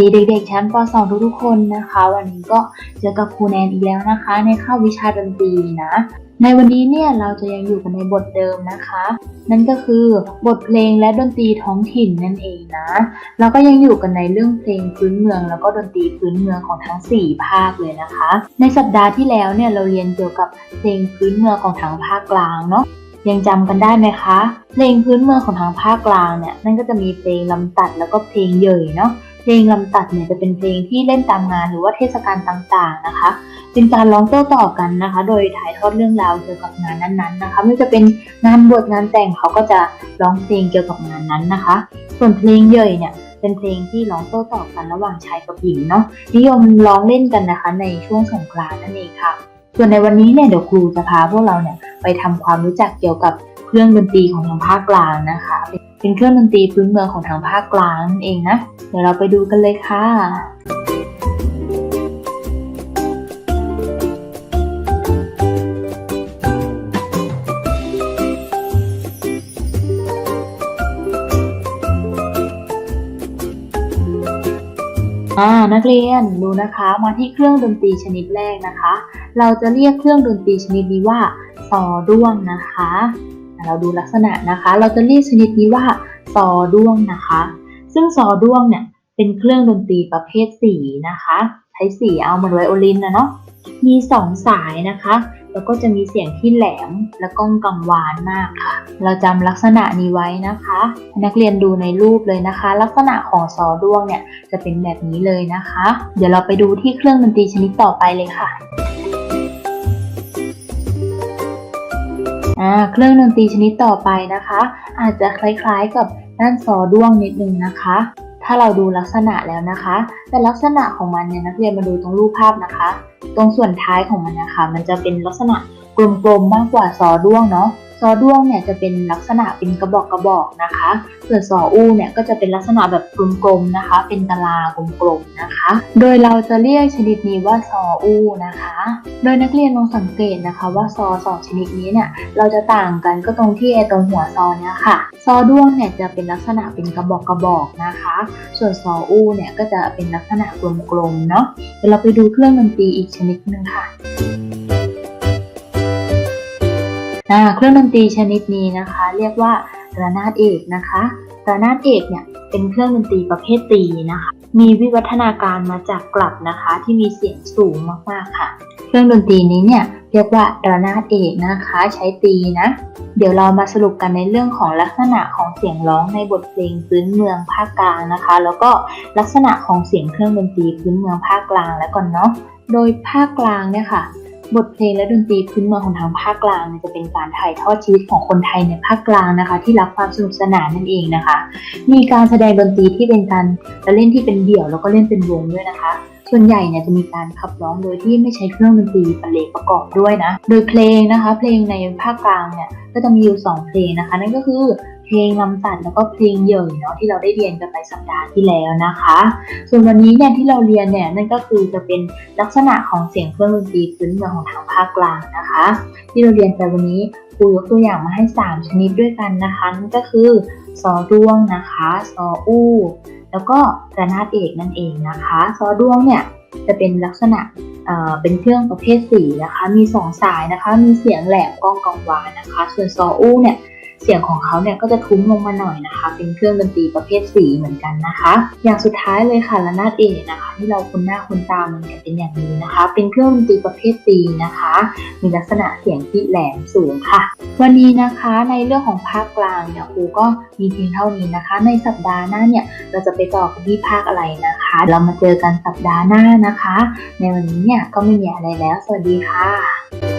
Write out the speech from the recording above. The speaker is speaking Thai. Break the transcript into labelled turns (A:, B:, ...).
A: ดีเด็กๆ ชั้นป .2 ทุกๆคนนะคะ วันนี้ก็เจอกับครูแนนอีกแล้วนะคะ ในข้าววิชาดนตรีนะ ในวันนี้เนี่ยเราจะยังอยู่กันในบทเดิมนะคะ นั่นก็คือบทเพลงและดนตรีท้องถิ่นนั่นเองนะเราก็ยังอยู่กันในเรื่องเพลงพื้นเมือง แล้วก็ดนตรีพื้นเมืองของทั้ง 4 ภาคเลยนะคะ ในสัปดาห์ที่แล้วเนี่ยเราเรียนเกี่ยวกับเพลงพื้นเมืองของทางภาคกลางเนาะยังจำกันได้ไหมคะ เพลงพื้นเมืองของทางภาคกลางเนี่ยนั่นก็จะมีเพลงลำตัดแล้วก็เพลงเหย่ยเนาะ เพลงลำตัดเนี่ยจะเป็นเพลงที่เล่นตามงานหรือว่าเทศกาลต่างๆนะคะ เป็นการร้องโต้ตอบกันนะคะ โดยถ่ายทอดเรื่องราวเกี่ยวกับงานนั้นๆนะคะไม่ว่าจะเป็นงานบวชงานแต่งเขาก็จะร้องเพลงเกี่ยวกับงานนั้นนะคะ ส่วนเพลงเย่ยเนี่ยเป็นเพลงที่ร้องโต้ตอบกันระหว่างชายกับหญิงเนาะนิยมร้องเล่นกันนะคะ ในช่วงสงกรานต์นั่นเองค่ะ ส่วนในวันนี้เนี่ยเดี๋ยวครูจะพาพวกเราเนี่ยไปทำความรู้จักเกี่ยวกับเครื่องดนตรีของทางภาคกลางนะคะ เป็นเครื่องดนตรีพื้นเมืองของทางภาคกลางนั่นเองนะ เดี๋ยวเราไปดูกันเลยค่ะอ่านักเรียนดูนะคะมาที่เครื่องดนตรีชนิดแรกนะคะ เราจะเรียกเครื่องดนตรีชนิดนี้ว่าซอด้วงนะคะ เราดูลักษณะนะคะ เราจะเรียกชนิดนี้ว่าซอด้วงนะคะ ซึ่งซอด้วงเนี่ยเป็นเครื่องดนตรีประเภทสีนะคะ ใช้สีเอาเหมือนไวโอลินนะเนาะ มีสองสายนะคะ แล้วก็จะมีเสียงที่แหลมและก้องกังวานมากค่ะ เราจำลักษณะนี้ไว้นะคะ นักเรียนดูในรูปเลยนะคะ ลักษณะของซอด้วงเนี่ยจะเป็นแบบนี้เลยนะคะ เดี๋ยวเราไปดูที่เครื่องดนตรีชนิดต่อไปเลยค่ะ เครื่องดนตรีชนิดต่อไปนะคะ อาจจะคล้ายๆกับด้านซอด้วงนิดนึงนะคะ ถ้าเราดูลักษณะแล้วนะคะ แต่ลักษณะของมันเนี่ยนักเรียนมาดูตรงรูปภาพนะคะ ตรงส่วนท้ายของมันนะคะ มันจะเป็นลักษณะกลมๆมากกว่าซอด้วงเนาะ ซอด้วงเนี่ยจะเป็นลักษณะเป็นกระบอกกระบอกนะคะ ส่วนซออู้เนี่ยก็จะเป็นลักษณะแบบกลมๆนะคะ เป็นตารางกลมๆนะคะ โดยเราจะเรียกชนิดนี้ว่าซออู้นะคะ โดยนักเรียนลองสังเกตนะคะ ว่าซอสองชนิดนี้เนี่ยเราจะต่างกันก็ตรงที่ไอตรงหัวซอเนี่ยค่ะ ซอด้วงเนี่ยจะเป็นลักษณะเป็นกระบอกกระบอกนะคะ ส่วนซออู้เนี่ยก็จะเป็นลักษณะกลมๆเนาะเดี๋ยวเราไปดูเครื่องดนตรีอีกชนิดหนึ่งค่ะ เครื่องดนตรีชนิดนี้นะคะ เรียกว่าระนาดเอกนะคะระนาดเอกเนี่ยเป็นเครื่องดนตรีประเภทตีนะคะ มีวิวัฒนาการมาจากกลับนะคะ ที่มีเสียงสูงมากๆค่ะ เครื่องดนตรีนี้เนี่ยเรียกว่าระนาดเอกนะคะ ใช้ตีนะ เดี๋ยวเรามาสรุปกันในเรื่องของลักษณะของเสียงร้องในบทเพลงพื้นเมืองภาคกลางนะคะ แล้วก็ลักษณะของเสียงเครื่องดนตรีพื้นเมืองภาคกลางแล้วก่อนเนาะโดยภาคกลางเนี่ยค่ะ บทเพลงและดนตรีพื้นเมืองของทางภาคกลางเนี่ยจะเป็นการถ่ายทอดชีวิตของคนไทยในภาคกลางนะคะ ที่รักความสนุกสนานนั่นเองนะคะ มีการแสดงดนตรีที่เป็นการเล่นที่เป็นเดี่ยวแล้วก็เล่นเป็นวงด้วยนะคะ ส่วนใหญ่เนี่ยจะมีการขับร้องโดยที่ไม่ใช้เครื่องดนตรีบรรเลงประกอบด้วยนะ โดยเพลงนะคะ เพลงในภาคกลางเนี่ยก็จะมีอยู่สองเพลงนะคะ นั่นก็คือ เพลงลำตัดแล้วก็เพลงเหย่ยเนาะที่เราได้เรียนกันไปสัปดาห์ที่แล้วนะคะ ส่วนวันนี้เนี่ยที่เราเรียนเนี่ยนั่นก็คือจะเป็นลักษณะของเสียงเครื่องดนตรีพื้นเมืองของทางภาคกลางนะคะ ที่เราเรียนไปวันนี้ครูยกตัวอย่างมาให้ 3 ชนิดด้วยกันนะคะนั่นก็คือซอด้วงนะคะซออู้แล้วก็ระนาดเอกนั่นเองนะคะซอด้วงเนี่ยจะเป็นลักษณะเอ่อเป็นเครื่องประเภทสีนะคะ มีสองสายนะคะ มีเสียงแหลมก้องกังวานนะคะ ส่วนซออู้เนี่ย เสียงของเขาเนี่ยก็จะทุ้มลงมาหน่อยนะคะ เป็นเครื่องดนตรีประเภทสีเหมือนกันนะคะ อย่างสุดท้ายเลยค่ะระนาดเอกนะคะ ที่เราคุ้นหน้าคุ้นตามันกันเป็นอย่างนี้นะคะ เป็นเครื่องดนตรีประเภทตีนะคะ มีลักษณะเสียงที่แหลมสูงค่ะ วันนี้นะคะในเรื่องของภาคกลางเนี่ยครูก็มีเพียงเท่านี้นะคะ ในสัปดาห์หน้าเนี่ยเราจะไปต่อกันที่ภาคอะไรนะคะ เรามาเจอกันสัปดาห์หน้านะคะ ในวันนี้เนี่ยก็ไม่มีอะไรแล้ว สวัสดีค่ะ